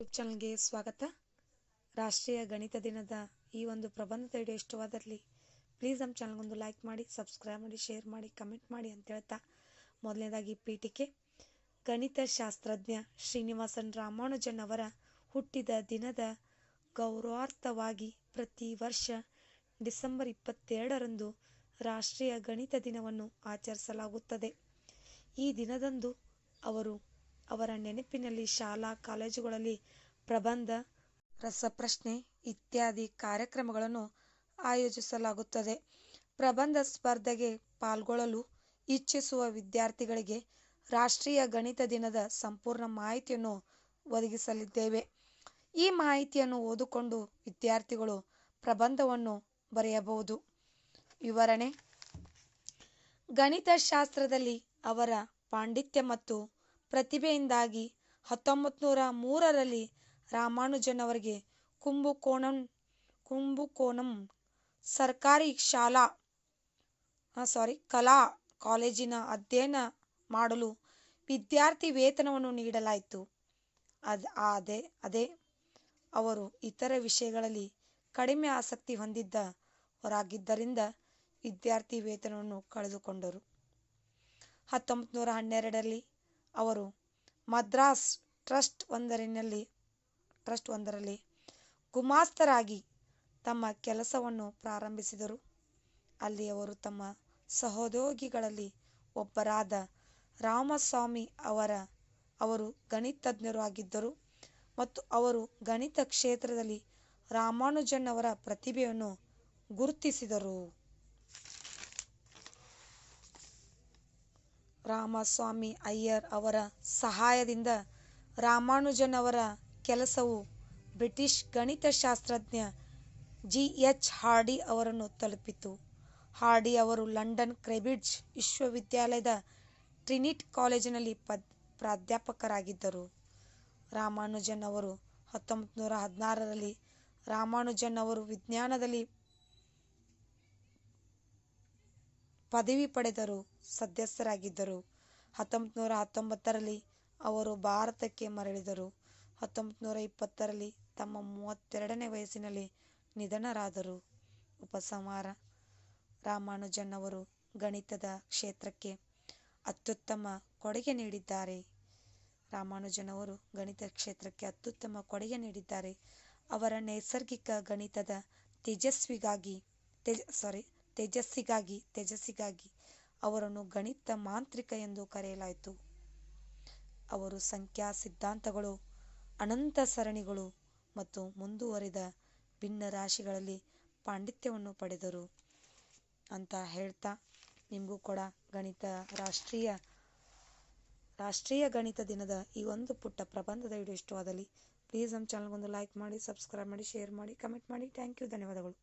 YouTube ಚಾನಲ್ಗೆ ಸ್ವಾಗತ. ರಾಷ್ಟ್ರೀಯ ಗಣಿತ ದಿನದ ಈ ಒಂದು ಪ್ರಬಂಧದ ವಿಡಿಯೋ ಇಷ್ಟವಾದಲ್ಲಿ ಪ್ಲೀಸ್ ನಮ್ಮ ಚಾನಲ್ಗೊಂದು ಲೈಕ್ ಮಾಡಿ ಸಬ್ಸ್ಕ್ರೈಬ್ ಮಾಡಿ ಶೇರ್ ಮಾಡಿ ಕಮೆಂಟ್ ಮಾಡಿ ಅಂತ ಹೇಳ್ತಾ ಮೊದಲನೇದಾಗಿ ಪೀಠಿಕೆ. ಗಣಿತ ಶಾಸ್ತ್ರಜ್ಞ ಶ್ರೀನಿವಾಸನ್ ರಾಮಾನುಜನ್ ಅವರ ಹುಟ್ಟಿದ ದಿನದ ಗೌರವಾರ್ಥವಾಗಿ ಪ್ರತಿ ವರ್ಷ ಡಿಸೆಂಬರ್ ಇಪ್ಪತ್ತೆರಡರಂದು ರಾಷ್ಟ್ರೀಯ ಗಣಿತ ದಿನವನ್ನು ಆಚರಿಸಲಾಗುತ್ತದೆ. ಈ ದಿನದಂದು ಅವರು ಅವರ ನೆನಪಿನಲ್ಲಿ ಶಾಲಾ, ಕಾಲೇಜುಗಳಲ್ಲಿ ಪ್ರಬಂಧ, ರಸಪ್ರಶ್ನೆ ಇತ್ಯಾದಿ ಕಾರ್ಯಕ್ರಮಗಳನ್ನು ಆಯೋಜಿಸಲಾಗುತ್ತದೆ. ಪ್ರಬಂಧ ಸ್ಪರ್ಧೆಗೆ ಪಾಲ್ಗೊಳ್ಳಲು ಇಚ್ಛಿಸುವ ವಿದ್ಯಾರ್ಥಿಗಳಿಗೆ ರಾಷ್ಟ್ರೀಯ ಗಣಿತ ದಿನದ ಸಂಪೂರ್ಣ ಮಾಹಿತಿಯನ್ನು ಒದಗಿಸಲಿದ್ದೇವೆ. ಈ ಮಾಹಿತಿಯನ್ನು ಓದಿಕೊಂಡು ವಿದ್ಯಾರ್ಥಿಗಳು ಪ್ರಬಂಧವನ್ನು ಬರೆಯಬಹುದು. ವಿವರಣೆ, ಗಣಿತಶಾಸ್ತ್ರದಲ್ಲಿ ಅವರ ಪಾಂಡಿತ್ಯ ಮತ್ತು ಪ್ರತಿಭೆಯಿಂದಾಗಿ ಹತ್ತೊಂಬತ್ತು ನೂರ ಮೂರರಲ್ಲಿ ರಾಮಾನುಜನ್ ಅವರಿಗೆ ಕುಂಭಕೋಣಂ ಕುಂಭಕೋಣಂ ಸರ್ಕಾರಿ ಶಾಲಾ ಸಾರಿ ಕಲಾ ಕಾಲೇಜಿನ ಅಧ್ಯಯನ ಮಾಡಲು ವಿದ್ಯಾರ್ಥಿ ವೇತನವನ್ನು ನೀಡಲಾಯಿತು. ಅದ್, ಅದೇ ಅದೇ, ಅವರು ಇತರ ವಿಷಯಗಳಲ್ಲಿ ಕಡಿಮೆ ಆಸಕ್ತಿ ಹೊಂದಿದ್ದವರಾಗಿದ್ದರಿಂದ ವಿದ್ಯಾರ್ಥಿ ವೇತನವನ್ನು ಕಳೆದುಕೊಂಡರು. ಹತ್ತೊಂಬತ್ತು ನೂರ ಹನ್ನೆರಡರಲ್ಲಿ ಅವರು ಮದ್ರಾಸ್ ಟ್ರಸ್ಟ್ ಒಂದರಿನಲ್ಲಿ ಟ್ರಸ್ಟ್ ಒಂದರಲ್ಲಿ ಗುಮಾಸ್ತರಾಗಿ ತಮ್ಮ ಕೆಲಸವನ್ನು ಪ್ರಾರಂಭಿಸಿದರು. ಅಲ್ಲಿ ಅವರು ತಮ್ಮ ಸಹೋದ್ಯೋಗಿಗಳಲ್ಲಿ ಒಬ್ಬರಾದ ರಾಮಸ್ವಾಮಿ ಅವರ, ಅವರು ಗಣಿತಜ್ಞರು ಆಗಿದ್ದರು ಮತ್ತು ಅವರು ಗಣಿತ ಕ್ಷೇತ್ರದಲ್ಲಿ ರಾಮಾನುಜನ್ ಅವರ ಪ್ರತಿಭೆಯನ್ನು ಗುರುತಿಸಿದರು. ರಾಮಸ್ವಾಮಿ ಅಯ್ಯರ್ ಅವರ ಸಹಾಯದಿಂದ ರಾಮಾನುಜನ್ ಅವರ ಕೆಲಸವು ಬ್ರಿಟಿಷ್ ಗಣಿತಶಾಸ್ತ್ರಜ್ಞ ಜಿ ಎಚ್ ಹಾರ್ಡಿ ಅವರನ್ನು ತಲುಪಿತು. ಹಾರ್ಡಿ ಅವರು ಲಂಡನ್ ಕ್ರೆಬಿಡ್ಜ್ ವಿಶ್ವವಿದ್ಯಾಲಯದ ಟ್ರಿನಿಟ್ ಕಾಲೇಜಿನಲ್ಲಿ ಪ್ರಾಧ್ಯಾಪಕರಾಗಿದ್ದರು. ರಾಮಾನುಜನ್ ಅವರು ಹತ್ತೊಂಬತ್ತು ನೂರ ಹದಿನಾರರಲ್ಲಿ ರಾಮಾನುಜನ್ ಅವರು ವಿಜ್ಞಾನದಲ್ಲಿ ಪದವಿ ಪಡೆದರು ಸದಸ್ಯರಾಗಿದ್ದರು ಹತ್ತೊಂಬತ್ತು ನೂರ ಹತ್ತೊಂಬತ್ತರಲ್ಲಿ ಅವರು ಭಾರತಕ್ಕೆ ಮರಳಿದರು. ಹತ್ತೊಂಬತ್ತು ನೂರ ಇಪ್ಪತ್ತರಲ್ಲಿ ತಮ್ಮ ಮೂವತ್ತೆರಡನೇ ವಯಸ್ಸಿನಲ್ಲಿ ನಿಧನರಾದರು. ಉಪಸಂಹಾರ, ರಾಮಾನುಜನ್ ಅವರು ಗಣಿತದ ಕ್ಷೇತ್ರಕ್ಕೆ ಅತ್ಯುತ್ತಮ ಕೊಡುಗೆ ನೀಡಿದ್ದಾರೆ. ರಾಮಾನುಜನ್ ಅವರು ಗಣಿತ ಕ್ಷೇತ್ರಕ್ಕೆ ಅತ್ಯುತ್ತಮ ಕೊಡುಗೆ ನೀಡಿದ್ದಾರೆ. ಅವರ ನೈಸರ್ಗಿಕ ಗಣಿತದ ತೇಜಸ್ವಿಗಾಗಿ ತೇಜ ಸಾರಿ ತೇಜಸ್ಸಿಗಾಗಿ ತೇಜಸ್ಸಿಗಾಗಿ ಅವರನ್ನು ಗಣಿತ ಮಾಂತ್ರಿಕ ಎಂದು ಕರೆಯಲಾಯಿತು. ಅವರು ಸಂಖ್ಯಾ ಸಿದ್ಧಾಂತಗಳು, ಅನಂತ ಸರಣಿಗಳು ಮತ್ತು ಮುಂದುವರಿದ ಭಿನ್ನ ರಾಶಿಗಳಲ್ಲಿ ಪಾಂಡಿತ್ಯವನ್ನು ಪಡೆದರು. ಅಂತ ಹೇಳ್ತಾ ನಿಮಗೂ ಕೂಡ ಗಣಿತ ರಾಷ್ಟ್ರೀಯ ರಾಷ್ಟ್ರೀಯ ಗಣಿತ ದಿನದ ಈ ಒಂದು ಪುಟ್ಟ ಪ್ರಬಂಧದ ವಿಡಿಯೋ ಇಷ್ಟವಾದಲ್ಲಿ ಪ್ಲೀಸ್ ನಮ್ಮ ಚಾನಲ್ಗೊಂದು ಲೈಕ್ ಮಾಡಿ ಸಬ್ಸ್ಕ್ರೈಬ್ ಮಾಡಿ ಶೇರ್ ಮಾಡಿ ಕಮೆಂಟ್ ಮಾಡಿ. ಥ್ಯಾಂಕ್ ಯು ಧನ್ಯವಾದಗಳು.